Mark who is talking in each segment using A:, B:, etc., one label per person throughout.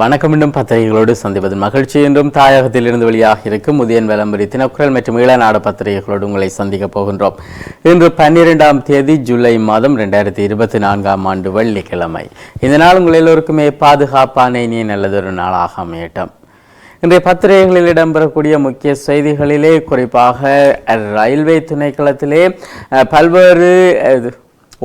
A: வணக்கம் மீண்டும் பத்திரிகைகளோடு சந்திப்பது மகிழ்ச்சி. என்றும் தாயகத்தில் இருந்து வெளியாக இருக்கும் முதியன் விளம்பரி தினக்குரல் மற்றும் ஈழநாடு பத்திரிகைகளோடு உங்களை சந்திக்க போகின்றோம். இன்று பன்னிரெண்டாம் தேதி ஜூலை மாதம் ரெண்டாயிரத்தி இருபத்தி நான்காம் ஆண்டு வெள்ளிக்கிழமை. இந்த நாள் உங்கள் எல்லோருக்குமே பாதுகாப்பான இனிய நல்லதொரு நாளாக அமையட்டும். இன்றைய பத்திரிகைகளில் இடம்பெறக்கூடிய முக்கிய செய்திகளிலே குறிப்பாக ரயில்வே திணைக்களத்திலே பல்வேறு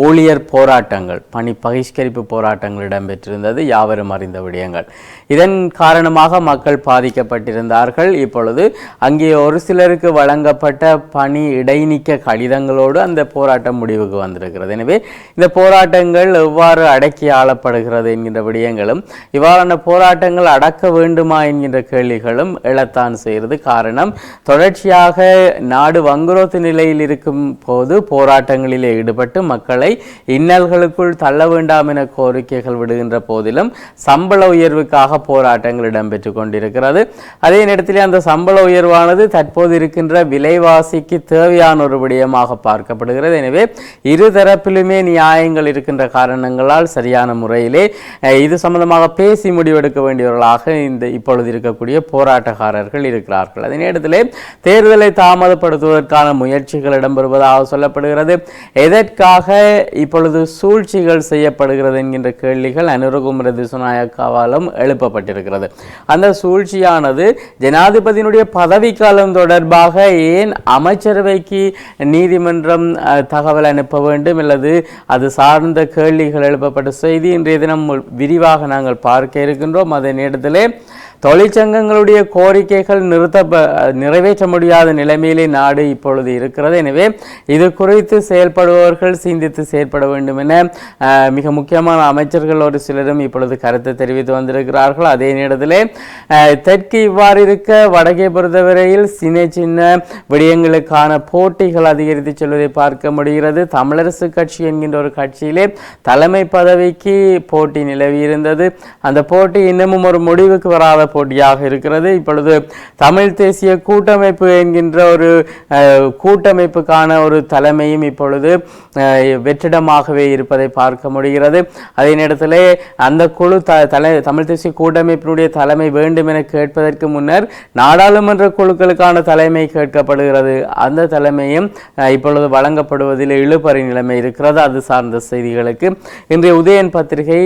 A: ஊழியர் போராட்டங்கள் பணி பகிஷ்கரிப்பு போராட்டங்கள் இடம்பெற்றிருந்தது யாவரும் அறிந்த விடயங்கள். இதன் காரணமாக மக்கள் பாதிக்கப்பட்டிருந்தார்கள். இப்பொழுது அங்கே ஒரு சிலருக்கு வழங்கப்பட்ட பணி இடைநீக்க கடிதங்களோடு அந்த போராட்டம் முடிவுக்கு வந்திருக்கிறது. எனவே இந்த போராட்டங்கள் எவ்வாறு அடக்கி ஆளப்படுகிறது என்கின்ற விடயங்களும் இவ்வாறான போராட்டங்கள் அடக்க வேண்டுமா என்கின்ற கேள்விகளும் எழத்தான் செய்கிறது. காரணம் தொடர்ச்சியாக நாடு வங்குரோத்து நிலையில் இருக்கும் போது போராட்டங்களிலே ஈடுபட்டு மக்களை இன்னல்களுக்குள் தள்ள வேண்டாம் என கோரிக்கைகள் விடுகின்ற போதிலும் சம்பள உயர்வுக்காக போராட்டங்கள் இடம்பெற்று கொண்டிருக்கிறது. அதே நேரத்திலே அந்த சம்பள உயர்வானது தற்போது இருக்கின்ற விலைவாசிக்கு தேவையான ஒரு விடயமாக பார்க்கப்படுகிறது. எனவே இரு தரப்பிலுமே நியாயங்கள் இருக்கின்ற காரணங்களால் சரியான முறையிலே இது சம்பந்தமாக பேசி முடிவெடுக்க வேண்டியவர்களாக இந்த இப்பொழுது இருக்கக்கூடிய போராட்டக்காரர்கள் இருக்கிறார்கள். அதே நேரத்தில் தேர்தலை தாமதப்படுத்துவதற்கான முயற்சிகள் இடம்பெறுவதாக சொல்லப்படுகிறது. எதற்காக இப்பொழுது சூழ்ச்சிகள் செய்யப்படுகிறது என்கின்ற கேள்விகள் அனுரகுமர திசுநாயக்காவாலும் எழுப்பப்பட்டிருக்கிறது. அந்த சூழ்ச்சியானது ஜனாதிபதியினுடைய பதவிக்காலம் தொடர்பாக ஏன் அமைச்சரவைக்கு நீதிமன்றம் தகவல் அனுப்ப வேண்டும் அல்லது அது சார்ந்த கேள்விகள் எழுப்பப்பட்ட செய்தி இன்றைய தினம் விரிவாக நாங்கள் பார்க்க இருக்கின்றோம். அதே நேரத்திலே தொழிற்சங்கங்களுடைய கோரிக்கைகள் நிறுத்த நிறைவேற்ற முடியாத நிலைமையிலே நாடு இப்பொழுது இருக்கிறது. எனவே இது குறித்து செயல்படுபவர்கள் சிந்தித்து செயல்பட வேண்டும் என மிக முக்கியமான அமைச்சர்கள் ஒரு சிலரும் இப்பொழுது கருத்து தெரிவித்து வந்திருக்கிறார்கள். அதே நேரத்தில் தெற்கு இவ்வாறு இருக்க வடக்கே பொறுத்தவரையில் சின்ன சின்ன விடயங்களுக்கான போட்டிகள் அதிகரித்து செல்வதை பார்க்க முடிகிறது. தமிழரசு கட்சி என்கின்ற ஒரு கட்சியிலே தலைமை பதவிக்கு போட்டி நிலவி இருந்தது அந்த போட்டி இன்னமும் ஒரு முடிவுக்கு வராத போட்டியாக இருக்கிறது. இப்பொழுது தமிழ் தேசிய கூட்டமைப்பு என்கின்ற ஒரு கூட்டமைப்புக்கான ஒரு தலைமையும் இப்பொழுது வெற்றிடமாகவே இருப்பதை பார்க்க முடிகிறது. அதே நேரத்தில் அந்த குழு த தலை தமிழ் தேசிய கூட்டமைப்பினுடைய தலைமை வேண்டும் என கேட்பதற்கு முன்னர் நாடாளுமன்ற குழுக்களுக்கான தலைமை கேட்கப்படுகிறது. அந்த தலைமையும் இப்பொழுது வழங்கப்படுவதில் இழுபறி நிலைமை இருக்கிறது. அது சார்ந்த செய்திகளுக்கு இன்றைய உதயன் பத்திரிகை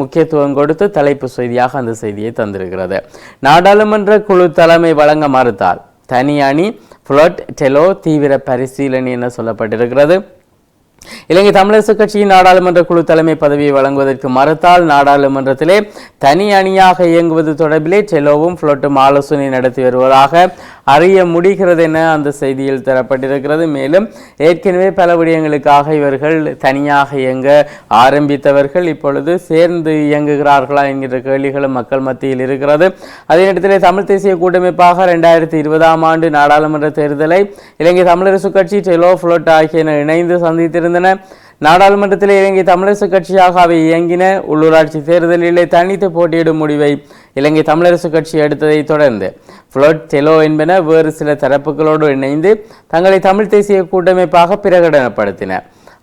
A: முக்கியத்துவம் கொடுத்து தலைப்பு செய்தியாக அந்த செய்தியை தந்திருக்கிறது. நாடாளுமன்ற குழு தலைமை வழங்க மறுத்தால் தனி அணி புளட் டெலோ தீவிர பரிசீலனை என சொல்லப்பட்டிருக்கிறது. இலங்கை தமிழரசு கட்சியின் நாடாளுமன்ற குழு தலைமை பதவியை வழங்குவதற்கு மறுத்தால் நாடாளுமன்றத்திலே தனி அணியாக இயங்குவது தொடர்பிலே செலோவும் புளோட்டும் ஆலோசனை நடத்தி வருவதாக அறிய முடிகிறது என அந்த செய்தியில் தரப்பட்டிருக்கிறது. மேலும் ஏற்கனவே பல விடயங்களுக்காக இவர்கள் தனியாக இயங்க ஆரம்பித்தவர்கள் இப்பொழுது சேர்ந்து இயங்குகிறார்களா என்கிற கேள்விகளும் மக்கள் மத்தியில் இருக்கிறது. அதே நேரத்தில் தமிழ் தேசிய கூட்டமைப்பாக ரெண்டாயிரத்தி இருபதாம் ஆண்டு நாடாளுமன்ற தேர்தலை இலங்கை தமிழரசு கட்சி டெலோ புளோட் ஆகியன இணைந்து சந்தித்திருந்தன. நாடாளுமன்றத்தில் இலங்கை தமிழரசு கட்சியாக அவை இயங்கின. உள்ளூராட்சி தேர்தலிலே தனித்து போட்டியிடும் முடிவை இலங்கை தமிழரசு கட்சி எடுத்ததை தொடர்ந்து. புளோட் டெலோ என்பன வேறு சில தரப்புகளோடு இணைந்து தங்களை தமிழ் தேசிய கூட்டமைப்பாக பிரகடனப்படுத்தின.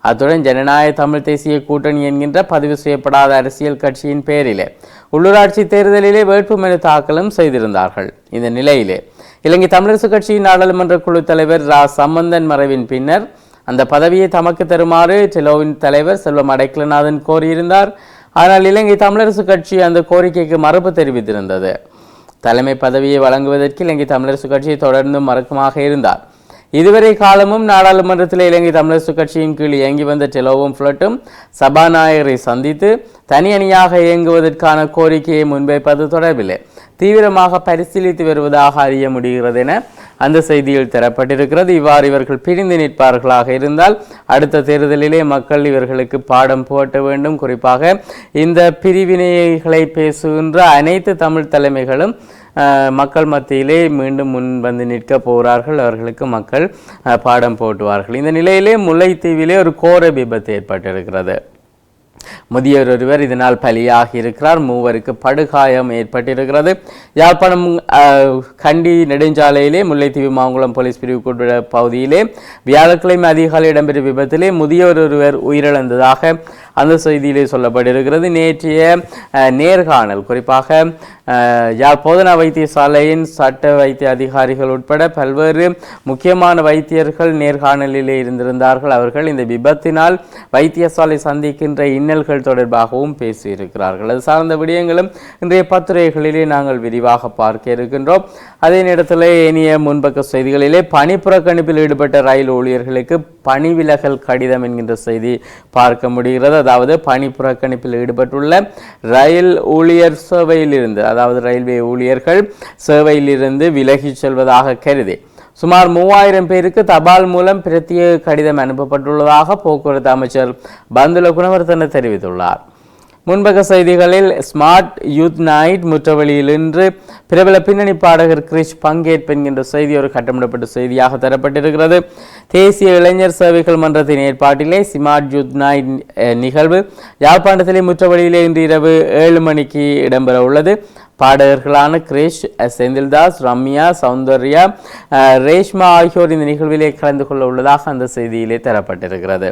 A: அத்துடன் ஜனநாயக தமிழ் தேசிய கூட்டணி என்கின்ற பதிவு செய்யப்படாத அரசியல் கட்சியின் பெயரிலே உள்ளூராட்சி தேர்தலிலே வேட்புமனு தாக்கலும் செய்திருந்தார்கள். இந்த நிலையிலே இலங்கை தமிழரசு கட்சியின் நாடாளுமன்ற குழு தலைவர் ரா. சம்பந்தன் மறைவின் பின்னர் அந்த பதவியை தமக்கு தருமாறு டெலோவின் தலைவர் செல்வம் அடைக்கலநாதன் கோரியிருந்தார். ஆனால் இலங்கை தமிழரசு கட்சி அந்த கோரிக்கைக்கு மறுப்பு தெரிவித்திருந்தது. தலைமை பதவியை வழங்குவதற்கு இலங்கை தமிழரசு கட்சி தொடர்ந்து மறுக்கமாக இருந்தார். இதுவரை காலமும் நாடாளுமன்றத்தில் இலங்கை தமிழரசு கட்சியின் கீழ் இயங்கி வந்த டெலோவும் புளட்டும் சபாநாயகரை சந்தித்து தனி அணியாக இயங்குவதற்கான கோரிக்கையை முன்வைப்பது தொடர்பில் தீவிரமாக பரிசீலித்து வருவதாக அறிய முடிகிறது என அந்த செய்தியில் தரப்பட்டிருக்கிறது. இவ்வாறு இவர்கள் பிரிந்து நிற்பார்களாக இருந்தால் அடுத்த தேர்தலிலே மக்கள் இவர்களுக்கு பாடம் போட்ட வேண்டும். குறிப்பாக இந்த பிரிவினைகளை பேசுகின்ற அனைத்து தமிழ் தலைமைகளும் மக்கள் மத்தியிலே மீண்டும் முன் வந்து நிற்க போகிறார்கள். அவர்களுக்கு மக்கள் பாடம் போட்டுவார்கள். இந்த நிலையிலே முல்லைத்தீவிலே ஒரு கோர விபத்து ஏற்பட்டிருக்கிறது. முதியவர் ஒருவர் இதனால் பலியாகி இருக்கிறார். மூவருக்கு படுகாயம் ஏற்பட்டிருக்கிறது. யாழ்ப்பாணம் அஹ், கண்டி நெடுஞ்சாலையிலே முல்லைத்தீவு மாங்குளம் போலீஸ் பிரிவுக்குட்பட்ட பகுதியிலே வியாழக்கிழமை அதிகாலை இடம்பெற்ற விபத்திலே முதியவர் ஒருவர் உயிரிழந்ததாக அந்த செய்தியிலே சொல்லப்பட்டிருக்கிறது. நேற்றைய அஹ், நேர்காணல் குறிப்பாக யார் போதனா வைத்தியசாலையின் சட்ட வைத்திய அதிகாரிகள் உட்பட பல்வேறு முக்கியமான வைத்தியர்கள் நேர்காணலிலே இருந்திருந்தார்கள். அவர்கள் இந்த விபத்தினால் வைத்தியசாலை சந்திக்கின்ற இன்னல்கள் தொடர்பாகவும் பேசியிருக்கிறார்கள். அது சார்ந்த விடயங்களும் இன்றைய பத்திரிகைகளிலே நாங்கள் விரிவாக பார்க்க இருக்கின்றோம். அதே நேரத்தில் இனிய முன்பக்க செய்திகளிலே பணி புறக்கணிப்பில் ஈடுபட்ட ரயில் ஊழியர்களுக்கு பணி விலகல் கடிதம் என்கின்ற செய்தி பார்க்க முடிகிறது. அதாவது பணி புறக்கணிப்பில் ஈடுபட்டுள்ள ரயில் ஊழியர் சேவையிலிருந்து அதாவது ரயில்வே ஊழியர்கள் சேவையிலிருந்து விலகிச் செல்வதாக கருதி. சுமார் மூவாயிரம் பேருக்கு தபால் மூலம் பிரத்யேக கடிதம் அனுப்பப்பட்டுள்ளதாக போக்குவரத்து அமைச்சர் பந்துல குணவர்தன தெரிவித்துள்ளார். முன்பக்க செய்திகளில் ஸ்மார்ட் யூத் நைட் முற்றவெளியில் இன்று பிரபல பின்னணி பாடகர் கிரிஷ் பங்கேற்பு என்கின்ற செய்தி ஒரு கட்டமிடப்பட்ட செய்தியாக தரப்பட்டிருக்கிறது. தேசிய இளைஞர் சேவைகள் மன்றத்தின் ஏற்பாட்டிலே ஸ்மார்ட் யூத் நைட் நிகழ்வு யாழ்ப்பாணத்திலே முற்றவெளியிலே இன்று இரவு ஏழு மணிக்கு இடம்பெற உள்ளது பாடகர்களான கிரேஷ் அஹ், செந்தில்தாஸ் ரம்யா சௌந்தர்யா அஹ், ரேஷ்மா ஆகியோர் இந்த நிகழ்விலே கலந்து கொள்ள உள்ளதாக அந்த செய்தியிலே தரப்பட்டிருக்கிறது.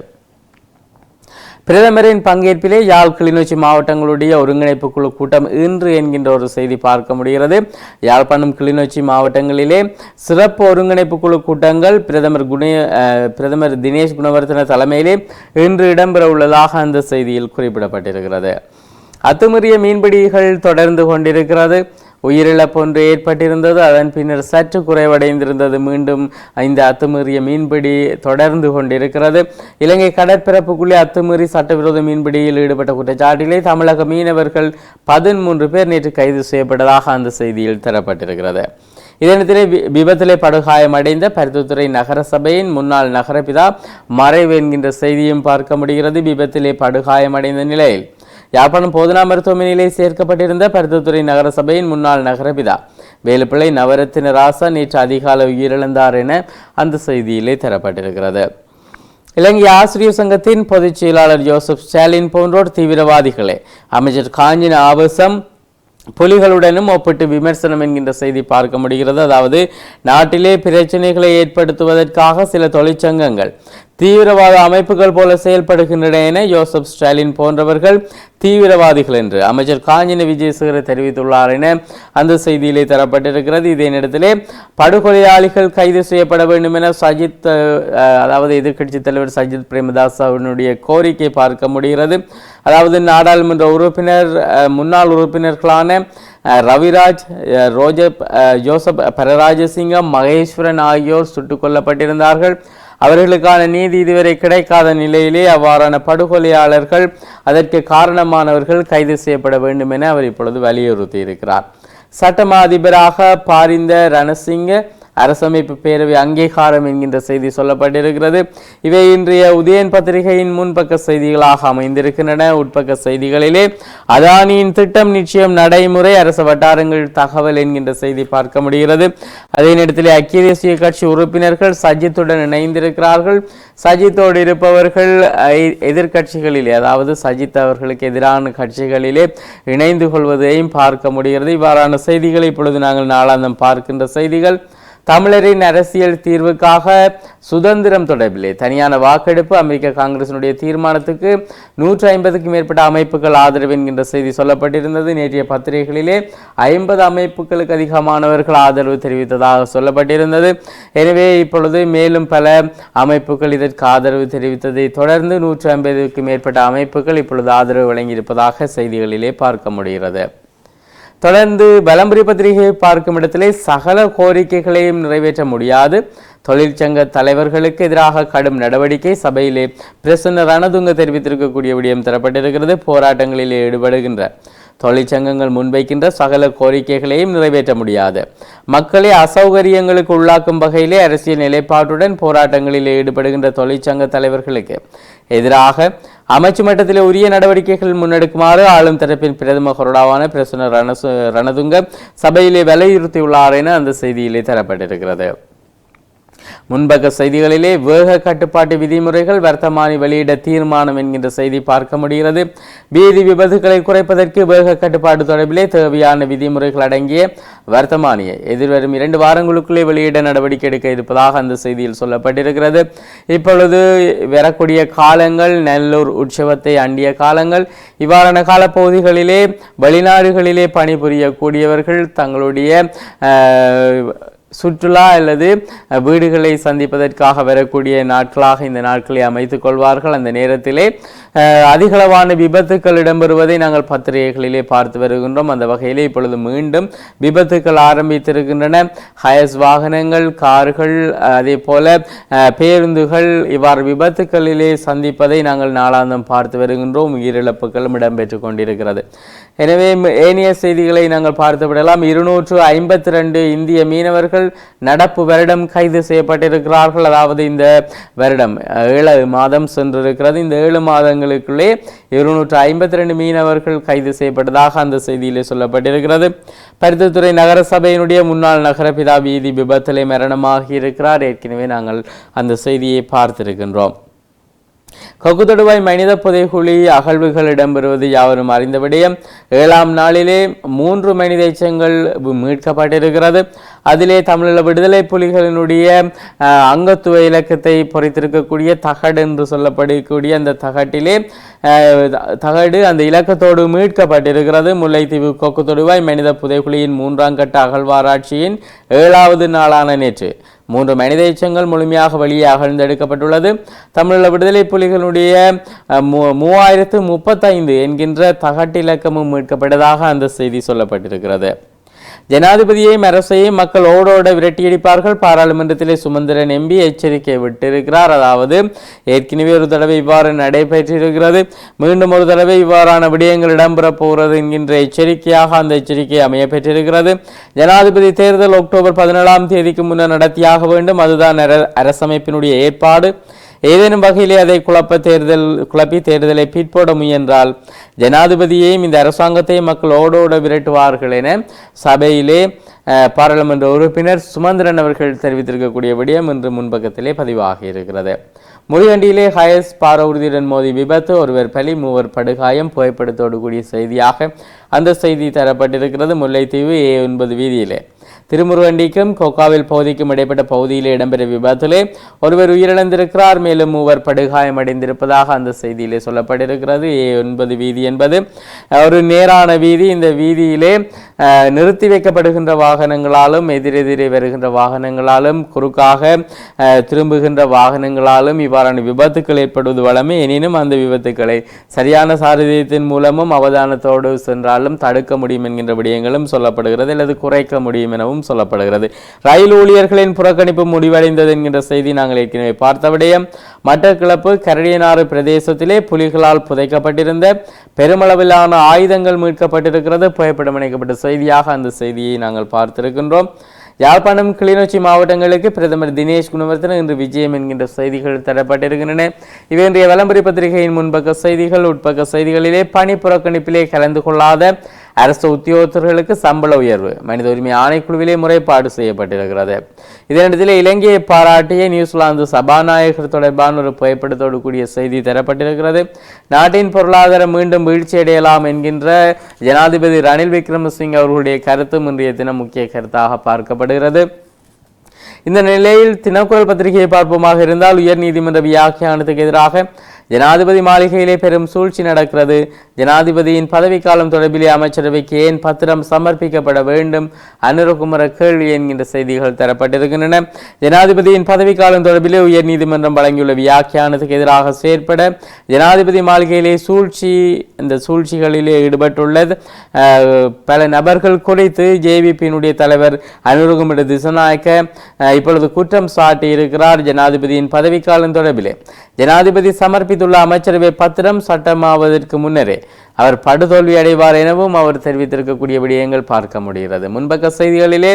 A: பிரதமரின் பங்கேற்பிலே யாழ் கிளிநொச்சி மாவட்டங்களுடைய ஒருங்கிணைப்பு குழு கூட்டம் இன்று என்கின்ற ஒரு செய்தி பார்க்க முடிகிறது. யாழ்ப்பாணம் கிளிநொச்சி மாவட்டங்களிலே சிறப்பு ஒருங்கிணைப்பு குழு கூட்டங்கள் பிரதமர் குண அஹ், பிரதமர் தினேஷ் குணவர்த்தன தலைமையிலே இன்று இடம்பெற உள்ளதாக அந்த செய்தியில் குறிப்பிடப்பட்டிருக்கிறது. அத்துமீறிய மீன்பிடிகள் தொடர்ந்து கொண்டிருக்கிறது. உயிரிழப்பு ஒன்று ஏற்பட்டிருந்தது. அதன் பின்னர் சற்று குறைவடைந்திருந்தது. மீண்டும் இந்த அத்துமீறிய மீன்பிடி தொடர்ந்து கொண்டிருக்கிறது. இலங்கை கடற்பரப்புக்குள்ளே அத்துமீறி சட்டவிரோத மீன்பிடியில் ஈடுபட்ட குற்றச்சாட்டிலே தமிழக மீனவர்கள் பதிமூன்று பேர் நேற்று கைது செய்யப்பட்டதாக அந்த செய்தியில் தரப்பட்டிருக்கிறது. இதனத்திலே வி- விபத்திலே படுகாயமடைந்த பருத்தித்துறை நகரசபையின் முன்னாள் நகரபிதா மறைவு என்கின்ற செய்தியும் பார்க்க முடிகிறது. விபத்திலே படுகாயமடைந்த நிலையில் யாழ்ப்பாணம் போதனா மருத்துவமனையிலே சேர்க்கப்பட்டிருந்த பருத்தத்துறை நகரசபையின் முன்னாள் நகரபிதா. வேலுப்பிள்ளை நவரத்தின ராசா நேற்று அதிகாலை உயிரிழந்தார் என அந்த செய்தியிலே தரப்பட்டிருக்கிறது. இலங்கை ஆசிரியர் சங்கத்தின் பொதுச் செயலாளர் ஜோசப் ஸ்டாலின் போன்றோர் தீவிரவாதிகளே அமைச்சர் காஞ்சின ஆவேசம் புலிகளுடனும் ஒப்பிட்டு விமர்சனம் என்கின்ற செய்தி பார்க்க முடிகிறது. அதாவது நாட்டிலே பிரச்சனைகளை ஏற்படுத்துவதற்காக சில தொழிற்சங்கங்கள் தீவிரவாத அமைப்புகள் போல செயல்படுகின்றன என யோசப் ஸ்டாலின் போன்றவர்கள் தீவிரவாதிகள் என்று அமைச்சர் காஞ்சின விஜயசேகர தெரிவித்துள்ளார் என அந்த செய்தியிலே தரப்பட்டிருக்கிறது. இதே நேரத்திலே படுகொலையாளிகள் கைது செய்யப்பட வேண்டும் என சஜித் அதாவது எதிர்க்கட்சி தலைவர் சஜித் பிரேமதாஸ் அவனுடைய கோரிக்கை பார்க்க முடிகிறது. அதாவது நாடாளுமன்ற உறுப்பினர் முன்னாள் உறுப்பினர்களான ரவிராஜ் ரோஜப் ஜோசப் பரராஜசிங்கம் மகேஸ்வரன் ஆகியோர் சுட்டுக் கொல்லப்பட்டிருந்தார்கள். அவர்களுக்கான நீதி இதுவரை கிடைக்காத நிலையிலே அவ்வாறான படுகொலையாளர்கள் அதற்கு காரணமானவர்கள் கைது செய்யப்பட வேண்டும் என அவர் இப்பொழுது வலியுறுத்தி இருக்கிறார் சட்டமா அதிபராக பாரிந்த ரணசிங்க அரசமைப்பு பேரவை அங்கீகாரம் என்கின்ற செய்தி சொல்லப்பட்டிருக்கிறது. இவை இன்றைய உதயன் பத்திரிகையின் முன்பக்க செய்திகளாக அமைந்திருக்கின்றன. உட்பக்க செய்திகளிலே அதானியின் திட்டம் நிச்சயம் நடைமுறை அரசு வட்டாரங்கள் தகவல் என்கின்ற செய்தி பார்க்க முடிகிறது. அதே நேரத்தில் ஐக்கிய தேசிய கட்சி உறுப்பினர்கள் சஜித்துடன் இணைந்திருக்கிறார்கள். சஜித்தோடு இருப்பவர்கள் எதிர்கட்சிகளிலே எதிர்க்கட்சிகளிலே அதாவது சஜித் அவர்களுக்கு எதிரான கட்சிகளிலே இணைந்து கொள்வதையும் பார்க்க முடிகிறது. இவ்வாறான செய்திகளை இப்பொழுது நாங்கள் நாளாந்தம் பார்க்கின்ற செய்திகள். தமிழரின் அரசியல் தீர்வுக்காக சுதந்திரம் தொடர்பிலே தனியான வாக்கெடுப்பு அமெரிக்க காங்கிரசினுடைய தீர்மானத்துக்கு நூற்றி ஐம்பதுக்கும் மேற்பட்ட அமைப்புகள் ஆதரவு என்கின்ற செய்தி சொல்லப்பட்டிருந்தது. நேற்றைய பத்திரிகைகளிலே ஐம்பது அமைப்புகளுக்கு அதிகமானவர்கள் ஆதரவு தெரிவித்ததாக சொல்லப்பட்டிருந்தது. எனவே இப்பொழுது மேலும் பல அமைப்புகள் இதற்கு ஆதரவு தெரிவித்ததை தொடர்ந்து நூற்றி ஐம்பதுக்கும் மேற்பட்ட அமைப்புகள் இப்பொழுது ஆதரவு வழங்கியிருப்பதாக செய்திகளிலே பார்க்க முடிகிறது. தொடர்ந்து பலம்புரி பத்திரிகையை பார்க்கும் இடத்திலே சகல கோரிக்கைகளையும் நிறைவேற்ற முடியாது. தொழிற்சங்க தலைவர்களுக்கு எதிராக கடும் நடவடிக்கை சபையிலே பிரசன்ன ரணதுங்க தெரிவித்திருக்கக்கூடிய விடயம் தரப்பட்டிருக்கிறது. போராட்டங்களிலே ஈடுபடுகின்ற தொழிற்சங்கங்கள் முன்வைக்கின்ற சகல கோரிக்கைகளையும் நிறைவேற்ற முடியாது. மக்களை அசௌகரியங்களுக்கு உள்ளாக்கும் வகையிலே அரசியல் நிலைப்பாட்டுடன் போராட்டங்களில் ஈடுபடுகின்ற தொழிற்சங்க தலைவர்களுக்கு எதிராக அமைச்சு மட்டத்தில் உரிய நடவடிக்கைகள் முன்னெடுக்குமாறு ஆளும் தரப்பின் பிரதம கொறடாவான பிரசன்ன ரணசு ரணதுங்க சபையிலே வலியுறுத்தியுள்ளார் என அந்த செய்தியிலே தரப்பட்டிருக்கிறது. முன்பக்க செய்திகளிலே வேக கட்டுப்பாட்டு விதிமுறைகள் வர்த்தமானி வெளியிட தீர்மானம் என்கின்ற செய்தி பார்க்க முடிகிறது. வீதி விபத்துகளை குறைப்பதற்கு வேக கட்டுப்பாடு தொடர்பிலே தேவையான விதிமுறைகள் அடங்கிய வர்த்தமானியை எதிர்வரும் இரண்டு வாரங்களுக்குள்ளே வெளியிட நடவடிக்கை எடுக்க இருப்பதாக அந்த செய்தியில் சொல்லப்பட்டிருக்கிறது. இப்பொழுது வரக்கூடிய காலங்கள் நல்லூர் உற்சவத்தை அண்டிய காலங்கள் இவ்வாறான காலப்பகுதிகளிலே வெளிநாடுகளிலே பணிபுரியக்கூடியவர்கள் தங்களுடைய அஹ், சுற்றுலா அல்லது வீடுகளை சந்திப்பதற்காக வரக்கூடிய நாட்களாக இந்த நாட்களை அமைத்துக் கொள்வார்கள். அந்த நேரத்திலே அதிகளவான விபத்துக்கள் இடம்பெறுவதை நாங்கள் பத்திரிகைகளிலே பார்த்து வருகின்றோம். அந்த வகையிலே இப்பொழுது மீண்டும் விபத்துக்கள் ஆரம்பித்திருக்கின்றன. ஹயஸ் வாகனங்கள் கார்கள் அதே போல பேருந்துகள் இவ்வாறு விபத்துக்களிலே சந்திப்பதை நாங்கள் நாளாந்தம் பார்த்து வருகின்றோம். உயிரிழப்புகளும் இடம்பெற்று கொண்டிருக்கிறது. எனவே ஏனைய செய்திகளை நாங்கள் பார்த்துவிடலாம் இருநூற்று ஐம்பத்தி ரெண்டு இந்திய மீனவர்கள் நடப்பு வருடம் கைது செய்யப்பட்டிருக்கிறார்கள். அதாவது இந்த வருடம் ஏழு மாதம் சென்றிருக்கிறது. இந்த ஏழு மாதங்களுக்குள்ளே இருநூற்று ஐம்பத்தி ரெண்டு மீனவர்கள் கைது செய்யப்பட்டதாக அந்த செய்தியிலே சொல்லப்பட்டிருக்கிறது. பருத்தித்துறை நகரசபையினுடைய முன்னாள் நகரபிதா வீதி விபத்திலே மரணமாகி இருக்கிறார் ஏற்கனவே நாங்கள் அந்த செய்தியை பார்த்திருக்கின்றோம். ககுதடுவாய் மனித புதைகுழி அகழ்வுகள் இடம்பெறுவது யாவரும் அறிந்த விடயம். ஏழாம் நாளிலே மூன்று மனித எச்சங்கள் மீட்கப்பட்டிருக்கிறது. அதிலே தமிழீழ விடுதலை புலிகளினுடைய அஹ், அங்கத்துவ இலக்கத்தை பொறித்திருக்கக்கூடிய தகடு என்று சொல்லப்படக்கூடிய அந்த தகட்டிலே தகடு அந்த இலக்கத்தோடு மீட்கப்பட்டிருக்கிறது. முல்லைத்தீவு கொக்குத்தொடுவாய் மனித புதைகுழியின் மூன்றாம் கட்ட அகழ்வாராய்ச்சியின் ஏழாவது நாளான நேற்று. மூன்று மனித எச்சங்கள் முழுமையாக வெளியாக அகழ்ந்தெடுக்கப்பட்டுள்ளது தமிழீழ விடுதலை புலிகளுடைய மூ- மூவாயிரத்து முப்பத்தைந்து என்கின்ற தகட்டிலக்கமும் மீட்கப்பட்டதாக அந்த செய்தி சொல்லப்பட்டிருக்கிறது. ஜனாதிபதியையும் அரசையும் மக்கள் ஓடோட விரட்டியடிப்பார்கள். பாராளுமன்றத்திலே சுமந்திரன் எம்பி எச்சரிக்கை விட்டிருக்கிறார். அதாவது ஏற்கனவே ஒரு தடவை இவ்வாறு நடைபெற்றிருக்கிறது. மீண்டும் ஒரு தடவை இவ்வாறான விடயங்கள் இடம்பெற போகிறது என்கின்ற எச்சரிக்கையாக அந்த எச்சரிக்கை அமைய பெற்றிருக்கிறது ஜனாதிபதி தேர்தல் அக்டோபர் பதினேழாம் தேதிக்கு முன்னர் நடத்தியாக வேண்டும். அதுதான் அர- அரசமைப்பினுடைய ஏற்பாடு. ஏதேனும் வகையிலே அதை குழப்ப தேர்தல் குழப்பி தேர்தலை பிற்போட முயன்றால் ஜனாதிபதியையும் இந்த அரசாங்கத்தையும் மக்கள் ஓடோட விரட்டுவார்கள் என சபையிலே பாராளுமன்ற உறுப்பினர் சுமந்திரன் அவர்கள் தெரிவித்திருக்கக்கூடிய விடயம் இன்று முன்பக்கத்திலே பதிவாகி இருக்கிறது. முருகண்டியிலே ஹயஸ் பாரவுறுதியுடன் மோதி விபத்து ஒருவர் பலி மூவர் படுகாயம் புகைப்படத்தோடு கூடிய செய்தியாக அந்த செய்தி தரப்பட்டிருக்கிறது. முல்லைத்தீவு ஏ ஒன்பது வீதியிலே. திருமுருகண்டிக்கும் கோகாவில் பகுதிக்கும் இடைப்பட்ட பகுதியில் இடம்பெற்ற விபத்திலே ஒருவர் உயிரிழந்திருக்கிறார். மேலும் மூவர் படுகாயமடைந்திருப்பதாக அந்த செய்தியிலே சொல்லப்பட்டிருக்கிறது. ஏ ஒன்பது வீதி என்பது ஒரு நேரான வீதி. இந்த வீதியிலே நிறுத்தி வைக்கப்படுகின்ற வாகனங்களாலும் எதிரெதிரே வருகின்ற வாகனங்களாலும் குறுக்காக திரும்புகின்ற வாகனங்களாலும் இவ்வாறான விபத்துக்கள் ஏற்படுவது வளமே எனினும் அந்த விபத்துக்களை சரியான சாரதியத்தின் மூலமும் அவதானத்தோடு சென்றாலும் தடுக்க முடியும் என்கின்ற விடயங்களும் சொல்லப்படுகிறது அல்லது குறைக்க முடியும் எனவும் சொல்லப்படுகிறது. ரயில் ஊழியர்களின் புறக்கணிப்பு முடிவடைந்தது என்கின்ற செய்தி நாங்கள் ஏற்கனவே பார்த்த விடயம். மட்டக்கிளப்பு கரடியனாறு பிரதேசத்திலே புலிகளால் புதைக்கப்பட்டிருந்த பெருமளவிலான ஆயுதங்கள் மீட்கப்பட்டிருக்கிறது. புகைப்படம் இணைக்கப்பட்ட செய்தியாக அந்த செய்தியை நாங்கள் பார்த்திருக்கின்றோம். யாழ்ப்பாணம் கிளிநொச்சி மாவட்டங்களுக்கு பிரதமர் தினேஷ் குணவர்த்தன இன்று விஜயம் என்கின்ற செய்திகள் தரப்பட்டிருக்கின்றன. இவை இன்றைய விளம்பரி பத்திரிகையின் முன்பக்க செய்திகள் உட்பக்க செய்திகளிலே பணி புறக்கணிப்பிலே கலந்து கொள்ளாத அரசு உத்தியோகத்தர்களுக்கு சம்பள உயர்வு. மனித உரிமை ஆணைக்குழுவிலே முறைப்பாடு செய்யப்பட்டிருக்கிறது. இதனிடத்தில் இலங்கையை பாராட்டிய நியூசிலாந்து சபாநாயகர் தொடர்பான ஒரு புகைப்படத்தோடு கூடிய செய்தி தரப்பட்டிருக்கிறது. நாட்டின் பொருளாதாரம் மீண்டும் வீழ்ச்சியடையலாம் என்கின்ற ஜனாதிபதி ரணில் விக்ரமசிங் அவர்களுடைய கருத்தும் இன்றைய தினம் முக்கிய கருத்தாக பார்க்கப்படுகிறது. இந்த நிலையில் தினக்குரல் பத்திரிகையை பார்ப்போமாக இருந்தால் உயர் நீதிமன்ற வியாக்கியானத்துக்கு எதிராக ஜனாதிபதி மாளிகையிலே பெரும் சூழ்ச்சி நடக்கிறது. ஜனாதிபதியின் பதவிக்காலம் தொடர்பிலே அமைச்சரவைக்கு ஏன் பத்திரம் சமர்ப்பிக்கப்பட வேண்டும்? அனுரகுமர கேள்வி என்கின்ற செய்திகள் தரப்பட்டிருக்கின்றன. ஜனாதிபதியின் பதவிக்காலம் தொடர்பிலே உயர் நீதிமன்றம் வழங்கியுள்ள வியாக்கியானத்துக்கு எதிராக செயற்பட ஜனாதிபதி மாளிகையிலே சூழ்ச்சி இந்த சூழ்ச்சிகளிலே ஈடுபட்டுள்ளது. பல நபர்கள் குறித்து ஜேவிபியினுடைய தலைவர் அனுரகுமர திசநாயக்க இப்பொழுது குற்றம் சாட்டி இருக்கிறார் ஜனாதிபதியின் பதவிக்காலம் தொடர்பிலே. ஜனாதிபதி சமர்ப்பித்துள்ள அமைச்சரவை பத்திரம் சட்டமாவதற்கு முன்னரே அவர் படுதோல்வி அடைவார் எனவும் அவர் தெரிவித்திருக்கக்கூடிய விடயங்கள் பார்க்க முடிகிறது. முன்பக்க செய்திகளிலே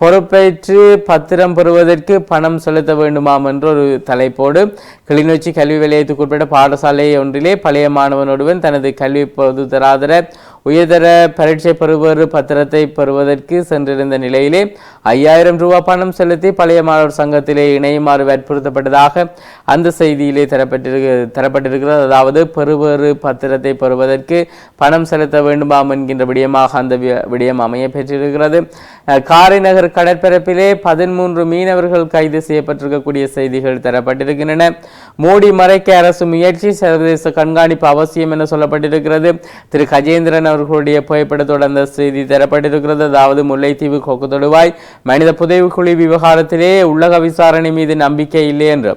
A: பொறுப்பேற்று பத்திரம் பெறுவதற்கு பணம் செலுத்த வேண்டுமாம் என்ற ஒரு தலைப்போடு கிளிநொச்சி கல்வி நிலையத்துக்குட்பட்ட பாடசாலை ஒன்றிலே பழைய மாணவன் தனது கல்வி பொது தராதர உயர்தர பரீட்சை பெறுவர் பத்திரத்தை பெறுவதற்கு சென்றிருந்த நிலையிலே ஐயாயிரம் ரூபாய் பணம் செலுத்தி பழைய மாணவர் சங்கத்திலே இணையுமாறு வற்புறுத்தப்பட்டதாக அந்த செய்தியிலே தரப்பட்டிருக்க தரப்பட்டிருக்கிறது. அதாவது பெறுவர் பத்திரத்தை பெறுவதற்கு பணம் செலுத்த வேண்டுமாம் என்கின்ற விடயமாக அந்த விடயம் அமைய பெற்றிருக்கிறது. காரைநகர் கடற்பரப்பிலே பதிமூன்று மீனவர்கள் கைது செய்யப்பட்டிருக்கக்கூடிய செய்திகள் தரப்பட்டிருக்கின்றன. மோடி மறைக்க அரசு முயற்சி சர்வதேச கண்காணிப்பு அவசியம் என சொல்லப்பட்டிருக்கிறது. திரு. கஜேந்திரன் அவர்களுடைய புகைப்படத்தோடு அந்த செய்தி தரப்பட்டிருக்கிறது. அதாவது முல்லைத்தீவு கொக்கு தொடுவாய் மனித புதைவுக்குழி விவகாரத்திலே உள்ளக விசாரணை மீது நம்பிக்கை இல்லை என்று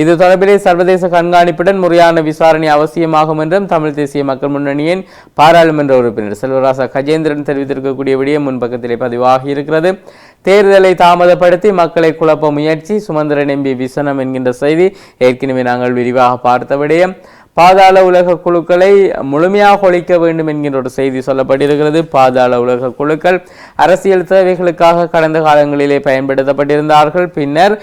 A: இது தொடர்பிலே சர்வதேச கண்காணிப்புடன் முறையான விசாரணை அவசியமாகும் என்றும் தமிழ் தேசிய மக்கள் முன்னணியின் பாராளுமன்ற உறுப்பினர் செல்வராசா கஜேந்திரன் தெரிவித்திருக்கக்கூடிய விடயம் முன்பக்கத்திலே பதிவாகி இருக்கிறது. தேர்தலை தாமதப்படுத்தி மக்களை குழப்ப முயற்சி சுமந்திரன் எம்பி விசனம் என்கின்ற செய்தி ஏற்கனவே நாங்கள் விரிவாக பார்த்த விடயம். பாதாள உலக குழுக்களை முழுமையாக ஒழிக்க வேண்டும் என்கின்ற ஒரு செய்தி சொல்லப்பட்டிருக்கிறது. பாதாள உலக குழுக்கள் அரசியல் தேவைகளுக்காக கடந்த காலங்களிலே பயன்படுத்தப்பட்டிருந்தார்கள். பின்னர்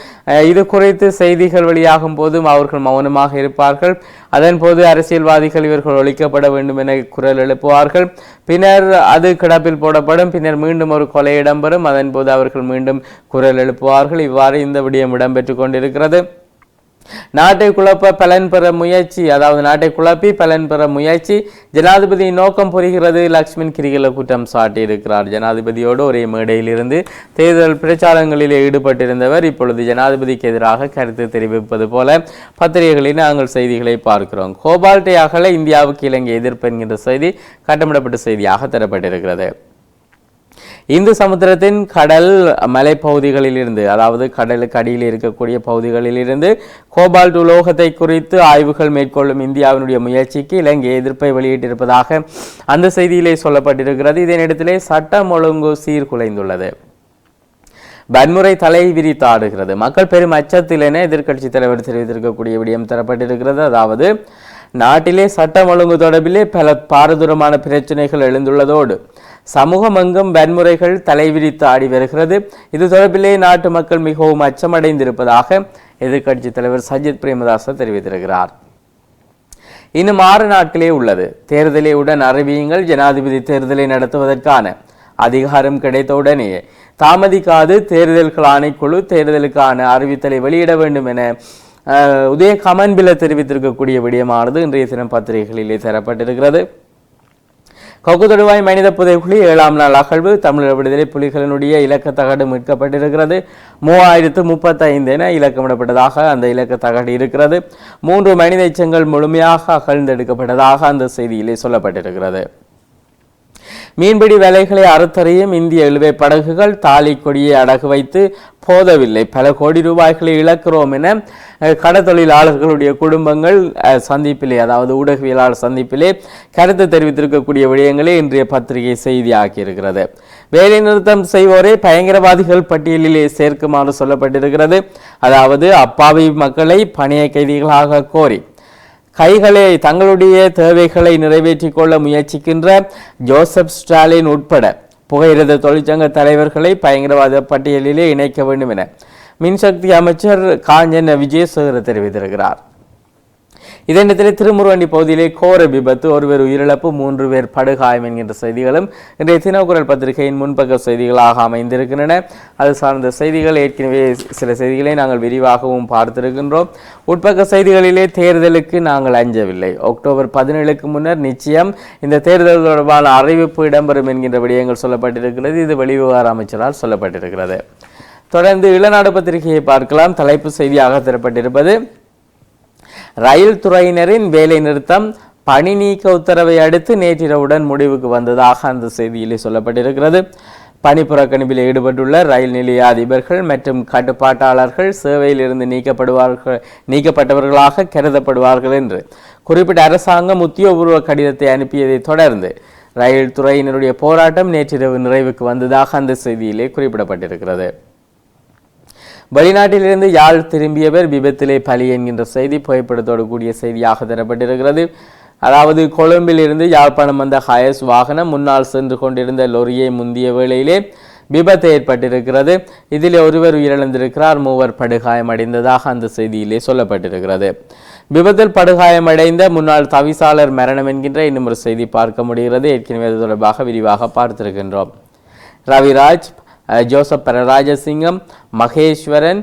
A: இது குறித்து செய்திகள் வெளியாகும் போதும் அவர்கள் மௌனமாக இருப்பார்கள். அதன் போது அரசியல்வாதிகள் இவர்கள் ஒழிக்கப்பட வேண்டும் என குரல் எழுப்புவார்கள். பின்னர் அது கிடப்பில் போடப்படும். பின்னர் மீண்டும் ஒரு கொலை இடம்பெறும். அதன் போது அவர்கள் மீண்டும் குரல் எழுப்புவார்கள். இவ்வாறு இந்த விடயம் இடம்பெற்று கொண்டிருக்கிறது. நாட்டை குழப்ப பலன் பெற முயற்சி அதாவது நாட்டை குழப்பி பலன் பெற முயற்சி. ஜனாதிபதியின் நோக்கம் புரிகிறது. லக்ஷ்மண் கிரிகல குற்றம் சாட்டியிருக்கிறார். ஜனாதிபதியோடு ஒரே மேடையிலிருந்து தேர்தல் பிரச்சாரங்களில் ஈடுபட்டிருந்தவர் இப்பொழுது ஜனாதிபதிக்கு எதிராக கருத்து தெரிவிப்பது போல பத்திரிகைகளில் நாங்கள் செய்திகளை பார்க்கிறோம். கோபால்டே அகல இந்தியாவுக்கு இலங்கை எதிர்ப்பு என்கின்ற செய்தி கட்டமிடப்பட்ட செய்தியாக தரப்பட்டிருக்கிறது. இந்து சமுத்திரத்தின் கடல் மலைப்பகுதிகளிலிருந்து அதாவது கடலுக்கு அடியில் இருக்கக்கூடிய பகுதிகளிலிருந்து கோபால்ட் உலோகத்தை குறித்து ஆய்வுகள் மேற்கொள்ளும் இந்தியாவினுடைய முயற்சிக்கு இலங்கை எதிர்ப்பை வெளியிட்டிருப்பதாக அந்த செய்தியிலே சொல்லப்பட்டிருக்கிறது. இதனிடத்திலே சட்டம் ஒழுங்கு சீர்குலைந்துள்ளது. வன்முறை தலை விரித்தாடுகிறது மக்கள் பெரும் அச்சத்திலேனே என எதிர்க்கட்சி தலைவர் தெரிவித்திருக்கக்கூடிய விடயம் தரப்பட்டிருக்கிறது. அதாவது நாட்டிலே சட்டம் ஒழுங்கு தொடர்பிலே பல பாரதூரமான பிரச்சனைகள் எழுந்துள்ளதோடு சமூகமெங்கும் வன்முறைகள் தலைவிரித்து ஆடி வருகிறது. இது தொடர்பிலே நாட்டு மக்கள் மிகவும் அச்சமடைந்திருப்பதாக எதிர்க்கட்சி தலைவர் சஜித் பிரேமதாச தெரிவித்திருக்கிறார். இன்னும் ஆறு நாட்களே உள்ளது. தேர்தலை உடன் அறிவியுங்கள். ஜனாதிபதி தேர்தலை நடத்துவதற்கான அதிகாரம் கிடைத்தவுடனே தாமதிக்காது தேர்தல்கள் ஆணைக்குழு தேர்தலுக்கான அறிவித்தலை வெளியிட வேண்டும் என உதய கமன்பில தெரிவித்திருக்கக்கூடிய விடயமானது இன்றைய தினம் பத்திரிகைகளிலே தரப்பட்டிருக்கிறது. கொக்குதொடுவாய் மனித புதைக்குழி ஏழாம் நாள் அகழ்வு தமிழர் விடுதலை புலிகளினுடைய இலக்க தகடு மீட்கப்பட்டிருக்கிறது. மூவாயிரத்து முப்பத்தைந்து என இலக்கமிடப்பட்டதாக அந்த இலக்க தகடு இருக்கிறது. மூன்று மனித எச்சங்கள் முழுமையாக அகழ்ந்தெடுக்கப்பட்டதாக அந்த செய்தியிலே சொல்லப்பட்டிருக்கிறது. மீன்பிடி வேலைகளை அறுத்தறியும் இந்திய இழுவை படகுகள் தாலி கொடியை அடகு வைத்து போதவில்லை. பல கோடி ரூபாய்களை இழக்கிறோம் என கடத்தொழிலாளர்களுடைய குடும்பங்கள் சந்திப்பிலே அதாவது ஊடகவியலாளர் சந்திப்பிலே கருத்து தெரிவித்திருக்கக்கூடிய விடயங்களே இன்றைய பத்திரிகை செய்தி இருக்கிறது வேலை நிறுத்தம் செய்வோரை பயங்கரவாதிகள் பட்டியலிலே சேர்க்குமாறு சொல்லப்பட்டிருக்கிறது. அதாவது அப்பாவி மக்களை பணிய கைதிகளாக கோரி கைகளை தங்களுடைய தேவைகளை நிறைவேற்றிக் கொள்ள முயற்சிக்கின்ற ஜோசப் ஸ்டாலின் உட்பட புகையிரத தொழிற்சங்க தலைவர்களை பயங்கரவாத பட்டியலிலே இணைக்க வேண்டும் என மின்சக்தி அமைச்சர் காஞ்சன் விஜயசேகர தெரிவித்திருக்கிறார். இதனிடத்திலே திருமுருவண்டி பகுதியிலே கோர விபத்து ஒருவர் உயிரிழப்பு மூன்று பேர் படுகாயம் என்கின்ற செய்திகளும் இன்றைய தினக்குரல் பத்திரிகையின் முன்பக்க செய்திகளாக அமைந்திருக்கின்றன. அது சார்ந்த செய்திகள் ஏற்கனவே சில செய்திகளை நாங்கள் விரிவாகவும் பார்த்திருக்கின்றோம். உட்பக்க செய்திகளிலே தேர்தலுக்கு நாங்கள் அஞ்சவில்லை. அக்டோபர் பதினேழுக்கு முன்னர் நிச்சயம் இந்த தேர்தல் தொடர்பான அறிவிப்பு இடம்பெறும் என்கின்ற விடயங்கள் சொல்லப்பட்டிருக்கிறது. இது வெளிவிவகார அமைச்சரால் சொல்லப்பட்டிருக்கிறது. தொடர்ந்து இளநாடு பத்திரிகையை பார்க்கலாம். தலைப்பு செய்தியாக தரப்பட்டிருப்பது ரயில் துறையினரின் வேலை நிறுத்தம் பணி நீக்க உத்தரவை அடுத்து நேற்றிரவுடன் முடிவுக்கு வந்ததாக அந்த செய்தியிலே சொல்லப்பட்டிருக்கிறது. பணிப்புறக்கணிப்பில் ஈடுபட்டுள்ள ரயில் நிலைய அதிபர்கள் மற்றும் கட்டுப்பாட்டாளர்கள் சேவையிலிருந்து நீக்கப்படுவார்கள் நீக்கப்பட்டவர்களாக கருதப்படுவார்கள் என்று குறிப்பிட்ட அரசாங்கம் உத்தியோகபூர்வ கடிதத்தை அனுப்பியதை தொடர்ந்து ரயில் துறையினருடைய போராட்டம் நேற்றிரவு நிறைவுக்கு வந்ததாக அந்த செய்தியிலே குறிப்பிடப்பட்டிருக்கிறது. வெளிநாட்டிலிருந்து யாழ் திரும்பியவர் விபத்திலே பலி என்கின்ற செய்தி புகைப்படத்தோடு கூடிய செய்தியாக தரப்பட்டிருக்கிறது. அதாவது கொழும்பிலிருந்து யாழ்ப்பாணம் வந்த ஹயஸ் வாகனம் முன்னால் சென்று கொண்டிருந்த லொரியை முந்திய வேளையிலே விபத்து ஏற்பட்டிருக்கிறது. இதில் ஒருவர் உயிரிழந்திருக்கிறார். மூவர் படுகாயமடைந்ததாக அந்த செய்தியிலே சொல்லப்பட்டிருக்கிறது. விபத்தில் படுகாயமடைந்த முன்னாள் தவிசாளர் மரணம் என்கின்ற இன்னும் ஒரு செய்தி பார்க்க முடிகிறது. ஏற்கனவே அது தொடர்பாக விரிவாக பார்த்திருக்கின்றோம். ரவிராஜ் ஜோசப் பரராஜசிங்கம் மகேஸ்வரன்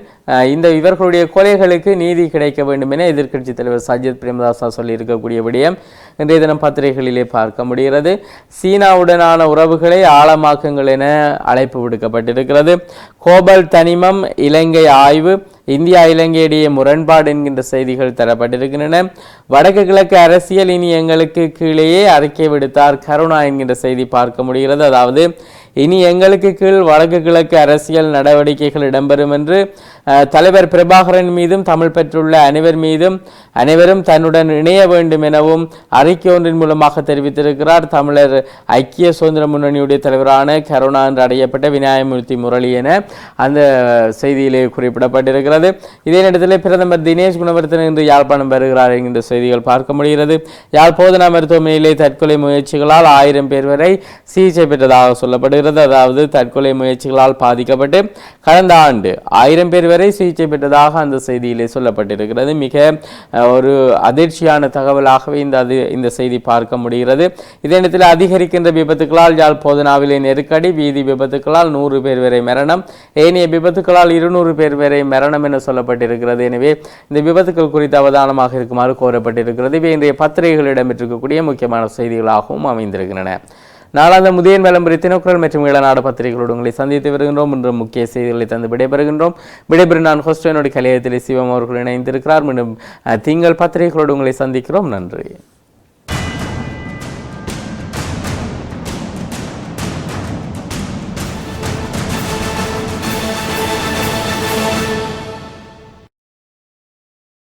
A: இந்த இவர்களுடைய கொலைகளுக்கு நீதி கிடைக்க வேண்டும் என எதிர்க்கட்சித் தலைவர் சஜித் பிரேமதாசா சொல்லியிருக்கக்கூடிய விடயம் இன்றைய தினம் பத்திரிகைகளிலே பார்க்க முடிகிறது. சீனாவுடனான உறவுகளை ஆழமாக்குங்கள் என அழைப்பு விடுக்கப்பட்டிருக்கிறது. கோபல் தனிமம் இலங்கை ஆய்வு இந்தியா இலங்கையிடையே முரண்பாடு என்கின்ற செய்திகள் தரப்பட்டிருக்கின்றன. வடக்கு கிழக்கு அரசியல் இனி எங்களுக்கு கீழேயே அறிக்கை விடுத்தார் கருணா என்கின்ற செய்தி பார்க்க முடிகிறது. அதாவது இனி எங்களுக்கு கீழ் வடக்கு கிழக்கு அரசியல் நடவடிக்கைகள் இடம்பெறும் என்று தலைவர் பிரபாகரன் மீதும் தமிழ் பெற்றுள்ள அனைவர் மீதும் அனைவரும் தன்னுடன் இணைய வேண்டும் எனவும் அறிக்கை ஒன்றின் மூலமாக தெரிவித்திருக்கிறார் தமிழர் ஐக்கிய சுதந்திர முன்னணியுடைய தலைவரான கருணா என்று அடையப்பட்ட விநாயகமூர்த்தி முரளி என அந்த செய்தியிலே குறிப்பிடப்பட்டிருக்கிறது. இதே நேரத்தில் பிரதமர் தினேஷ் குணவர்த்தன் இன்று யாழ்ப்பாணம் வருகிறார் என்கின்ற செய்திகள் பார்க்க முடிகிறது. யாழ் போதனா மருத்துவமனையிலே தற்கொலை முயற்சிகளால் ஆயிரம் பேர் வரை சிகிச்சை பெற்றதாக சொல்லப்படுகிறது. அதாவது தற்கொலை முயற்சிகளால் பாதிக்கப்பட்டு கடந்த ஆண்டு ஆயிரம் பேர் வரை சிகிச்சை பெற்றதாக அந்த செய்தியிலே சொல்லப்பட்டிருக்கிறது. மிக ஒரு அதிர்ச்சியான தகவலாகவே இந்த அது இந்த செய்தி பார்க்க முடிகிறது. இதே நேரத்தில் அதிகரிக்கின்ற விபத்துக்களால் யாழ் போதனாவிலே நெருக்கடி வீதி விபத்துக்களால் நூறு பேர் வரை மரணம் ஏனைய விபத்துக்களால் இருநூறு பேர் வரை மரணம் என சொல்லப்பட்டிருக்கிறது. எனவே இந்த விபத்துக்கள் குறித்து அவதானமாக இருக்குமாறு கோரப்பட்டிருக்கிறது. இவை இன்றைய பத்திரிகைகளிடம் இடம்பெற்றிருக்கக்கூடிய முக்கியமான செய்திகளாகவும் அமைந்திருக்கின்றன. நாளாந்த முதியன் விளம்பரி தினக்குரல் மற்றும் இளநாடு பத்திரிகைகளோடு உங்களை சந்தித்து வருகின்றோம். இன்று முக்கிய செய்திகளை தந்து விடைபெறுகின்றோம். விடைபெறும் நான் ஹோஸ்டனுடைய கலையத்தில் சிவம் அவர்கள் இணைந்திருக்கிறார். மீண்டும் அஹ், திங்கள் பத்திரிகைகளோடு உங்களை சந்திக்கிறோம். நன்றி.